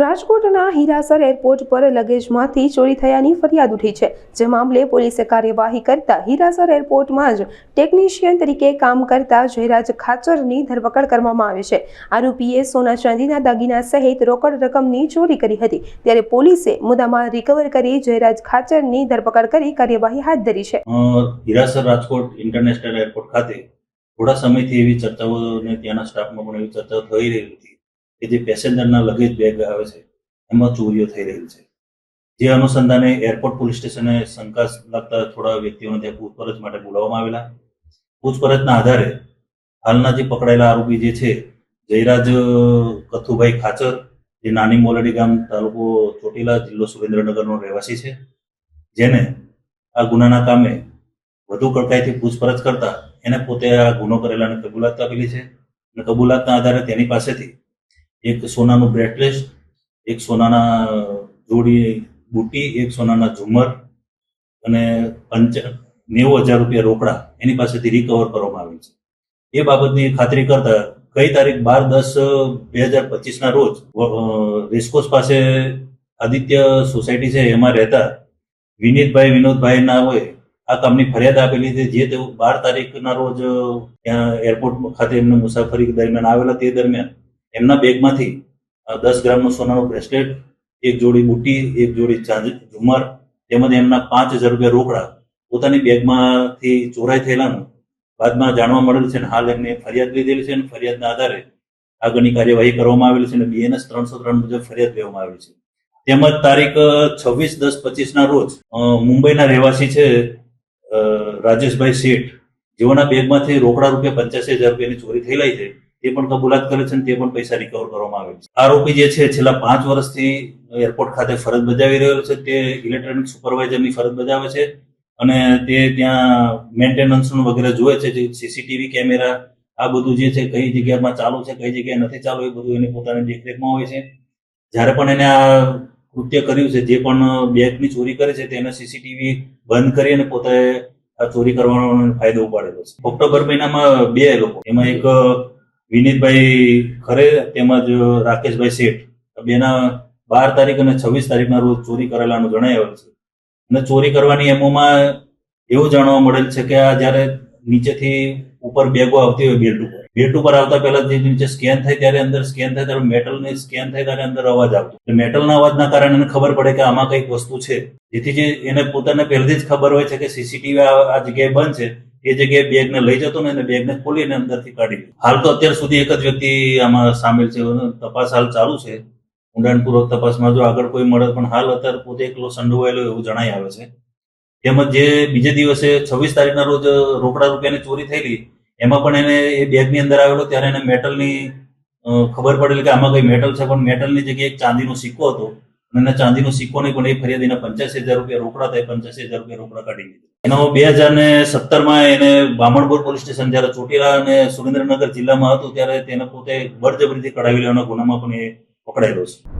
રાજકોટના હીરાસર એરપોર્ટ પર લગેજમાંથી ચોરી થયાની ફરિયાદ ઉઠી છે. જે મામલે પોલીસે કાર્યવાહી કરતા હીરાસર એરપોર્ટમાં જ ટેકનિશિયન તરીકે કામ કરતા જયરાજ ખાચરની ધરપકડ કરવામાં આવી છે. આરોપીએ સોના ચાંદીના દાગીના સહિત રોકડ રકમની ચોરી કરી હતી. ત્યારે પોલીસે મુદ્દામાં રિકવર કરી જયરાજ ખાચરની ધરપકડ કરી કાર્યવાહી હાથ ધરી છે. હીરાસર રાજકોટ ઇન્ટરનેશનલ એરપોર્ટ ખાતે થોડા સમયથી એવી ચર્ચાઓ ત્યાંના સ્ટાફમાં પણ એવી ચર્ચાઓ થઈ રહી હતી. કે જે પેસેન્જરના લગેજ બેગ આવે છે, એમાં ચોરીઓ થઈ રહી છે. જે અનુસંધાને એરપોર્ટ પોલીસ સ્ટેશને શંકા લાગતા થોડા વ્યક્તિઓને ત્યાં પૂછપરછ માટે બોલાવવામાં આવેલા. પૂછપરછના આધારે હાલના જે પકડાયેલા આરોપી જે છે, જયરાજ કથુભાઈ ખાચર, જે નાની મોલડી ગામ તાલુકો ચોટીલા જિલ્લો સુરેન્દ્રનગરનો રહેવાસી છે, જેને આ ગુનાના કામે વધુ કડકાઈથી પૂછપરછ કરતા એને પોતે આ ગુનો કરેલાની કબૂલાત આપેલી છે. અને કબૂલાતના આધારે તેની પાસેથી એક સોનાનું બ્રેસલેટ એક સોનાના જોડી, બુટી, એક સોનાના ઝુમર અને પંચ નેવું હજાર રૂપિયા રોકડા એની પાસેથી રિકવર કરવામાં આવી છે. એ બાબતની ખાતરી કરતા કઈ તારીખ બાર દસ બે હજાર પચીસના રોજ રેસકોસ પાસે આદિત્ય સોસાયટી છે એમાં રહેતા વિનીતભાઈ વિનોદભાઈ ના હોય, આ કામની ફરિયાદ આપેલી છે. જે તેઓ બાર તારીખના રોજ ત્યાં એરપોર્ટ ખાતે એમને મુસાફરી દરમિયાન આવેલા તે દરમિયાન એમના બેગમાંથી દસ ગ્રામનું સોનાનું બ્રેસલેટ, એક જોડી બુટ્ટી, એક જોડી ઝુમર તેમજ એમના પાંચ હજાર રૂપિયા રોકડા પોતાની બેગમાંથી ચોરાઈ થયેલાનું બાદમાં જાણવા મળેલ છે અને હાલ એમને ફરિયાદ લીધેલી છે અને ફરિયાદના આધારે આગળની કાર્યવાહી કરવામાં આવેલી છે અને બીએનએસ ત્રણસો ત્રણ મુજબ ફરિયાદ લેવામાં આવેલી છે. તેમજ તારીખ છવ્વીસ દસ પચીસના રોજ મુંબઈના રહેવાસી છે રાજેશભાઈ શેઠ. જેઓના બેગમાંથી રોકડા રૂપિયા પંચ્યાસી હજાર રૂપિયાની ચોરી થયેલી છે. તે પણ કબૂલાત કરે છે તે પણ પૈસા રિકવર કરવામાં આવે છે. આરોપી જે છે, છેલ્લા પાંચ વર્ષથી એરપોર્ટ ખાતે ફરજ બજાવી રહ્યો છે. તે ઇલેક્ટ્રોનિક સુપરવાઇઝરની ફરજ બજાવે છે અને તે ત્યાં મેન્ટેનન્સનું વગેરે જોવે છે, જે સીસીટીવી કેમેરા આ બધું જે છે, કઈ જગ્યામાં ચાલુ છે, કઈ જગ્યાએ નથી ચાલુ, એ બધું એની પોતાની દેખરેખમાં હોય છે. જ્યારે પણ એને આ કૃત્ય કર્યું છે, જે પણ બેગની ચોરી કરે છે, તેને સીસીટીવી બંધ કરી અને પોતે આ ચોરી કરવાનો ફાયદો ઉપાડેલો છે. ઓક્ટોબર મહિનામાં બે લોકો, એમાં એક વિનીતભાઈ ખરે તેમજ રાકેશભાઈ શેઠ. બેના બાર તારીખ અને છવ્વીસ તારીખના રોજ ચોરી કરેલાનું જણાઈ છે. અને ચોરી કરવાની એમોમાં એવું જાણવા મળેલ છે કે આ જ્યારે નીચેથી ઉપર બેગો આવતી હોય બેલ્ટ ઉપર. બેલ્ટ ઉપર આવતા પહેલા જે નીચે સ્કેન થાય ત્યારે અંદર સ્કેન થાય ત્યારે મેટલની સ્કેન થાય ત્યારે અંદર અવાજ આવતો. મેટલના અવાજના કારણે એને ખબર પડે કે આમાં કંઈક વસ્તુ છે. જેથી જે એને પોતાને પહેલેથી જ ખબર હોય છે કે સીસીટીવી આ જગ્યાએ બંધ છે. એ જગ્યાએ બેગને લઈ જતો ને બેગને ખોલીને અંદરથી કાઢી હાલ તો અત્યાર સુધી એક જ વ્યક્તિ આમાં સામેલ છે. તપાસ હાલ ચાલુ છે. ઊંડાણપૂર્વક તપાસમાં જો આગળ કોઈ મળે પણ હાલ અત્યારે પોતે એકલો સંડોવાયેલો એવું જણાઈ આવે છે. તેમજ જે બીજે દિવસે છવ્વીસ તારીખના રોજ રોકડા રૂપિયાની ચોરી થયેલી, એમાં પણ એને એ બેગની અંદર આવેલો ત્યારે એને મેટલની ખબર પડેલી કે આમાં કઈ મેટલ છે, પણ મેટલની જગ્યાએ એક ચાંદીનો સિક્કો હતો. અને ચાંદી ચાંદીનો સિક્કો નહીં પણ એ ફરિયાદીના પંચ્યાસી હજાર રૂપિયા રોકડા થાય, પંચ્યાસી હજાર રૂપિયા રોકડા કાઢી લીધા. એનો બે હજાર ને સત્તરમાં એને બામણપુર પોલીસ સ્ટેશન જ્યારે ચોટીલા અને સુરેન્દ્રનગર જિલ્લામાં હતું, ત્યારે તેને પોતે બળજબરીથી કઢાવી લેવાના ગુનામાં પણ એ પકડાયેલો છે.